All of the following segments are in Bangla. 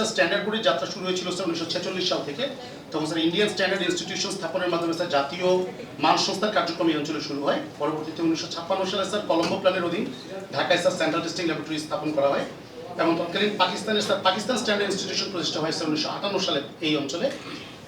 স্যার স্ট্যান্ডার্ড বোর্ডের যাত্রা শুরু হয়েছিল, স্যার, উনিশশো ছেচল্লিশ সাল থেকে। তখন স্যার ইন্ডিয়ান স্ট্যান্ডার্ড ইনস্টিটিউশন স্থাপনের মাধ্যমে স্যার, জাতীয় মান সংস্থার কার্যক্রম এই অঞ্চলে শুরু হয়। পরবর্তীতে উনিশশো ছাপ্পান্ন সালে স্যার কলম্বো প্ল্যানের অধীন ঢাকায় স্যার সেন্ট্রাল টেস্টিং ল্যাবরেটরি স্থাপন করা হয়। এবং তৎকালীন পাকিস্তানের, স্যার, পাকিস্তান স্ট্যান্ডার্ড ইনস্টিটিউশন প্রতিষ্ঠা হয়, স্যার, উনিশশো আটান্ন সালে এই অঞ্চলে।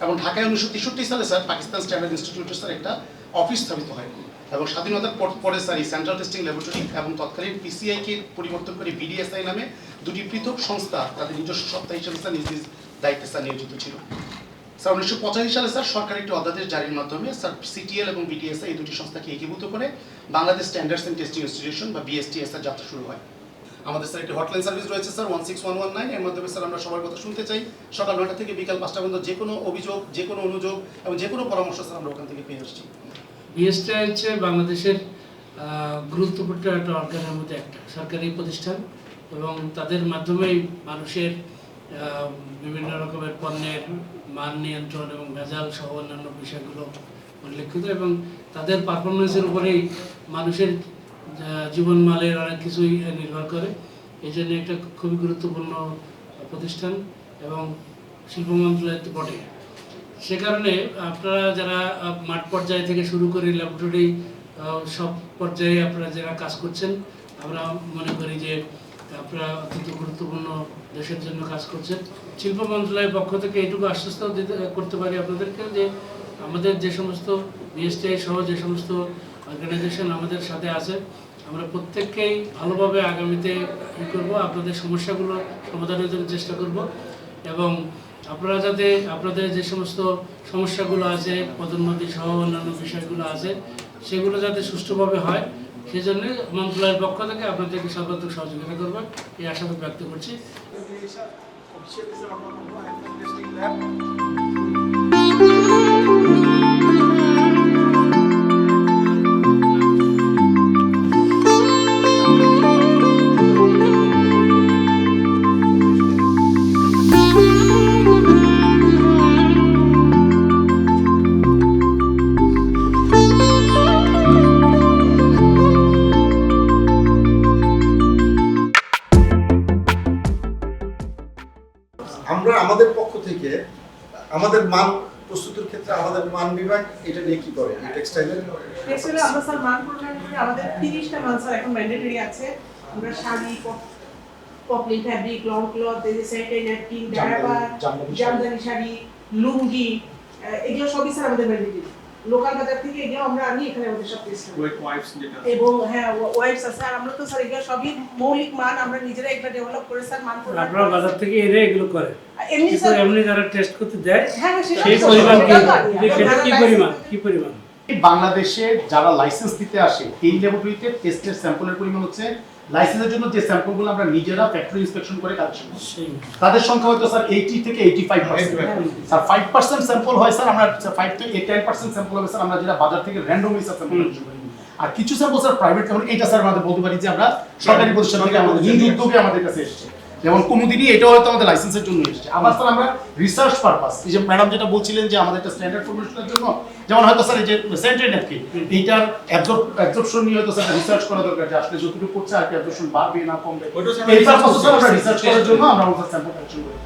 এবং ঢাকায় উনিশশো তেষট্টি সালে, স্যার, পাকিস্তান স্ট্যান্ডার্ড ইনস্টিটিউটের, স্যার, একটা অফিস স্থাপিত হয়। এবং স্বাধীনতার পর- স্যার, এই সেন্ট্রাল টেস্টিং ল্যাবরেটরি এবং তৎকালীন পিসিআই কে পরিবর্তন করে বিডিএসআই নামে দুটি পৃথক সংস্থা তাদের নিজস্ব সত্তা হিসেবে, স্যার, নিজ নিজ দায়িত্বে, স্যার, নিয়োজিত ছিল। স্যার, উনিশশো পঁচাশি সালে, স্যার, সরকার একটি অধ্যাদেশ জারির মাধ্যমে, স্যার সিটিএল এবং বিটিএসআই এই দুটি সংস্থাকে একীভূত করে Bangladesh standards and testing institution বা বিএসটিএসআর যাত্রা শুরু হয়। আমাদের স্যার একটি হটলাইন সার্ভিস রয়েছে, sir one six one one nine এর মাধ্যমে, স্যার, আমরা সবার কথা শুনতে চাই। সকাল নয়টা থেকে বিকাল পাঁচটা পর্যন্ত যে কোনো অভিযোগ, যে কোনো অনুযোগ এবং যে কোনো পরামর্শ, স্যার, আমরা ওখান থেকে পেয়ে আসছি। বিএসটা হচ্ছে বাংলাদেশের গুরুত্বপূর্ণ একটা অর্গানের মধ্যে একটা সরকারি প্রতিষ্ঠান এবং তাদের মাধ্যমেই মানুষের বিভিন্ন রকমের পণ্যের মান নিয়ন্ত্রণ এবং ভেজাল সহ অন্যান্য বিষয়গুলো উল্লেখিত এবং তাদের পারফরমেন্সের উপরেই মানুষের জীবনমালের অনেক কিছুই নির্ভর করে। এই জন্য একটা খুবই গুরুত্বপূর্ণ প্রতিষ্ঠান এবং শিল্প মন্ত্রণালয় বটে সে কারণে আপনারা যারা মাঠ পর্যায় থেকে শুরু করে ল্যাবরেটরি সব পর্যায়ে আপনারা যারা কাজ করছেন, আমরা মনে করি যে আপনারা অত্যন্ত গুরুত্বপূর্ণ দেশের জন্য কাজ করছেন। শিল্প মন্ত্রণালয়ের পক্ষ থেকে এটুকু আশ্বস্ত করতে পারি আপনাদেরকে যে আমাদের যে সমস্ত বিএসটিআই সহ যে সমস্ত অর্গানাইজেশন আমাদের সাথে আছে। আমরা প্রত্যেককেই ভালোভাবে আগামীতে ই করব, আপনাদের সমস্যাগুলো সমাধানের জন্য চেষ্টা করব এবং আপনারা যাতে আপনাদের যে সমস্ত সমস্যাগুলো আছে, পদোন্নতি সহ অন্যান্য বিষয়গুলো আছে, সেগুলো যাতে সুষ্ঠুভাবে হয় সেই জন্য মন্ত্রণালয়ের পক্ষ থেকে আপনাদেরকে সর্বাত্মক সহযোগিতা করবে। এই আশাবাদ ব্যক্ত করছি। আমাদের পক্ষ থেকে আমাদের মান প্রস্তুতির ক্ষেত্রে আমাদের মান বিভাগ এটা নিয়ে কি করে? টেক্সটাইলের টেক্সটাইলে আমরা স্যার মান প্রোগ্রাম আমাদের তিরিশটা মান স্যার এখন ম্যান্ডেটরি আছে। আমরা sari poplin fabric long cloth sanitary napkin jamdani sari. Lungi এগুলো সবই স্যার আমাদের ম্যান্ডেটরি লোকাল বাজার থেকে এগুলো আমরা আনি এখানে আমাদের সব টেস্ট এবং হ্যাঁ ওয়াইফস আছে। আর আমরা তো স্যার এগুলো সবই মৌলিক মান আমরা নিজেরা এগুলো ডেভেলপ করে স্যার মান আপনারা বাজার থেকে এনে এগুলো করে। এমনি স্যার এমনি যারা টেস্ট করতে দেয় হ্যাঁ হ্যাঁ সেই পরিমাণ কি সেটা কি পরিমাণ কি পরিমাণ। বাংলাদেশে যারা লাইসেন্স দিতে আসে এই ল্যাবরেটরিতে টেস্টের স্যাম্পলের পরিমাণ হচ্ছে লাইসেন্সের জন্য যে স্যাম্পলগুলো আমরা নিজেরা ফ্যাক্টরি ইন্সপেকশন করে কালেকশন করি তাদের সংখ্যা হয়তো স্যার এইটি থেকে eighty five percent sir five percent sample হয় স্যার আমরা ফাইভ থেকে টেন পার্সেন্ট স্যাম্পল হবে স্যার আমরা যেটা বাজার থেকে র্যান্ডম হিসাব স্যাম্পল আর কিছু স্যাম্পল স্যার প্রাইভেট যেমন এইটা স্যার আমাদের বলতে পারি যে আমরা সরকারি প্রতিষ্ঠান থেকে আমাদের নিজ উদ্যোগে আমাদের কাছে এসেছে। যেমন কুমুদিনী এটাও হয়তো আমাদের লাইসেন্সের জন্য এসেছে। আবার স্যার আমরা রিসার্চ পারপাস এই যে ম্যাডাম যেটা বলছিলেন যে আমাদের একটা স্ট্যান্ডার্ড ফরমেশনের জন্য যেমন হয়তো স্যার এই যে সেন্ট্রাল ন্যাপকিন এইটার অ্যাবজর্পশন নিয়ে হয়তো স্যার রিসার্চ করা দরকার যে আসলে যতটুকু করছে আর কি অ্যাবজর্পশন বাড়বে না কমবে। এই পারপাসে আমরা রিসার্চ করার জন্য আমরা আমাদের স্যাম্পল কালেকশন করি।